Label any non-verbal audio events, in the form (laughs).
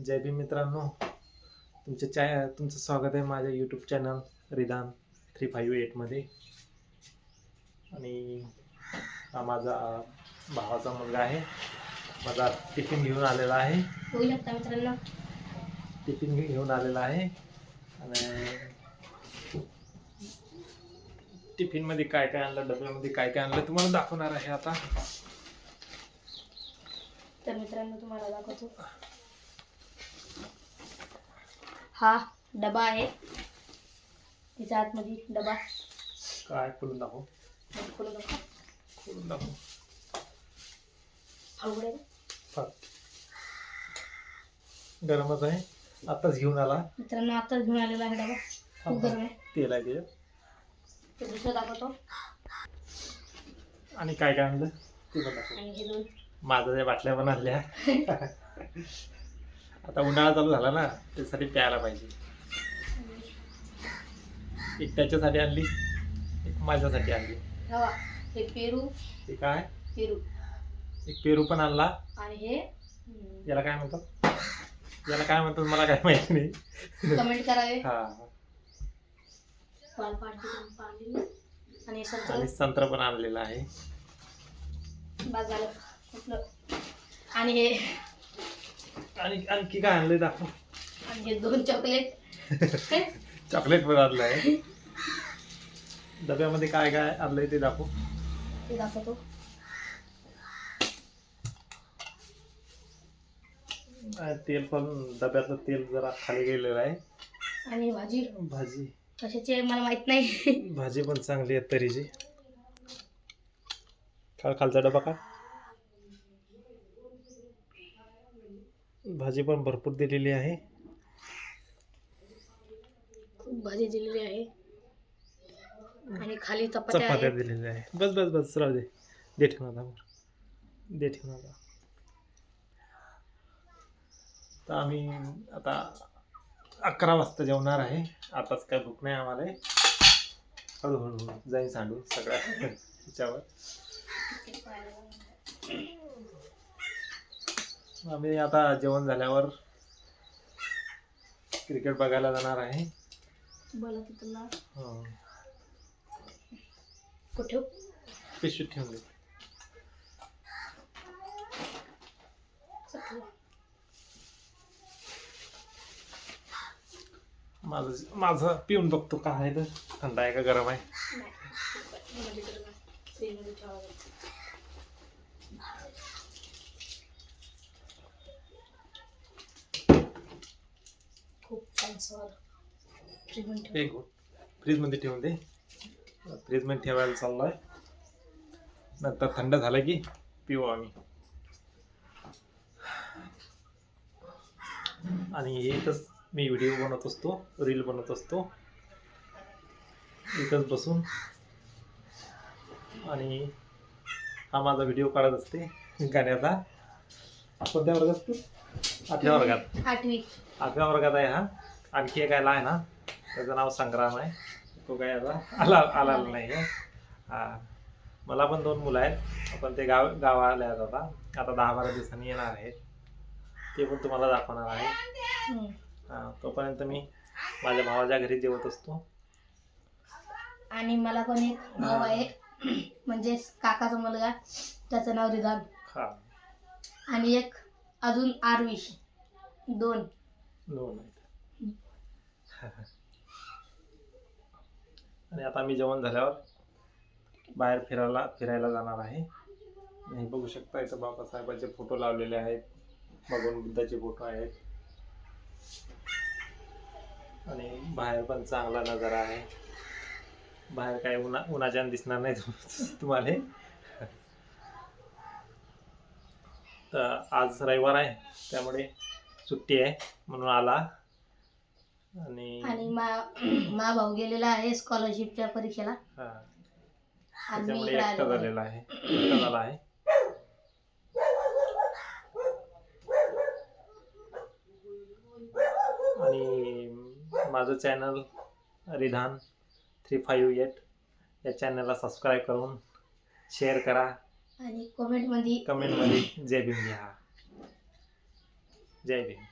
जय भीम मित्रांनो. तुमचे चॅ तुमचं स्वागत आहे माझ्या YouTube channel Ridan three five एटमध्ये आणि हा माझा भावाचा मुलगा आहे. माझा टिफिन घेऊन आलेला आहे. होऊ शकता मित्रांनो. टिफिन घेऊन आलेला आहे. आणि टिफिनमध्ये काय काय आणलं डब्यामध्ये काय काय आणलं तुम्हाला दाखवणार आहे आता. तर मित्रांनो तुम्हाला दाखवतो. हा डबा आहे. तिच्या आतमध्ये डबा. काय खोलून दाखव. खोलून दाखव. खोलून दाखव. अवघड आहे गरमच आहे. आताच घेऊन आला. मित्रांनो आताच घेऊन आलेला आहे डबा. खूप गरम आहे. तेल आहे त्याच्यात ते दुसरं दाखवतो. आणि काय काय आणलं? ते पण दाखव. आणि हे दोन. माझं त्या बाटल्या पण आणल्या. (laughs) आता उन्हाळा चालू झाला ना त्यासाठी प्यायला पाहिजे. एक त्याच्यासाठी आणली एक माझ्यासाठी आणली. हे पेरू. ते काय? पेरू. एक पेरू पण आणला. आणि हे? याला काय म्हणतात? याला काय म्हणतात मला काय माहिती नाही. कमेंट करावे. हा. आणि हे संत्र पण आणलेलं आहे. आणि हे आणि आणखी काय आणलंय दाखव. आणि हे दोन चॉकलेट चॉकलेट पण आणलं आहे डब्यामध्ये काय काय आणलंय ते दाखव. ते दाखवतो. तेल पण डब्यातलं तेल जरा खाली गेलेलं आहे. आणि ही भाजी. भाजी. कशाची आहे मला माहीत नाही. भाजी पण चांगली आहे तरीची. खाल खालचा डबा का? भाजी पण भरपूर दिलेली आहे. खूप भाजी दिलेली आहे. आणि खाली चपात्या चपात्या आहेत. दिलेल्या आहे बस बस बस राहू दे. दे ठेवून आता वर. दे ठेवून आता तर आम्ही आता अकरा वाजता जेवणार आहे. आताच काय भूक नाही आम्हाला. हळूहळू जाईन सांडू सगळ्या (laughs) त्याच्यावर आम्ही आता जेवण झाल्यावर क्रिकेट बघायला जाणार आहे. बोला की तुला. हं. कुठे पिशवीत ठेवून दे माझं माझं पिऊन बघतो का आहे तर. थंड आहे का? गरम आहे? फ्रीजमध्ये ठेवून दे. फ्रीजमध्ये ठेवायला चाललोय. नंतर थंड झालं की पिऊ आम्ही. आणि इथंच मी व्हिडिओ बनवत असतो रील बनवत असतो. इथंच बसून. आणि हा माझा व्हिडिओ काढत असते गाण्याचा. कोणत्या वर्गात तू? आठव्या वर्गात. आठवी. आठव्या वर्गात आहे हा. आणखी एक आला आहे ना त्याचं नाव संग्राम आहे. तो काय आता आला आला नाही आहे हा. मला पण दोन मुलं आहेत. आपण ते गाव गावाला आहेत आता. आता दहा बारा दिवसांनी येणार आहेत. ते पण तुम्हाला दाखवणार आहे. हा तोपर्यंत मी माझ्या भावाच्या घरी जेवत असतो. आणि मला पण एक भाऊ आहे. म्हणजे काकाचा मुलगा. त्याचं नाव रिधान हा. आणि एक अजून आरवी दोन. दोन आहेत. आणि आता मी जेवण झाल्यावर बाहेर फिरायला फिरायला जाणार आहे. आणि बघू शकता इथं बाबासाहेबांचे फोटो लावलेले आहेत. भगवान बुद्धाचे फोटो आहेत. आणि बाहेर पण चांगला नजारा आहे. बाहेर काय उन्हा उन्हाच्या दिसणार नाही तुम्हाला. तर आज रविवार आहे त्यामुळे सुट्टी आहे म्हणून आला. आणि आणि मा (clears throat) मा भाऊ गेलेला आहे स्कॉलरशिपच्या परीक्षेला. हा, आणि मी त्याच्यामुळे इकडे एकटा आलो झालेला आहे. एकटा झाला आहे. आणि माझं channel Ridhan three five eight या चॅनलला सबस्क्राईब करून शेअर करा. आणि कमेंटमध्ये कमेंटमध्ये जय भीम लिहा. जय भीम.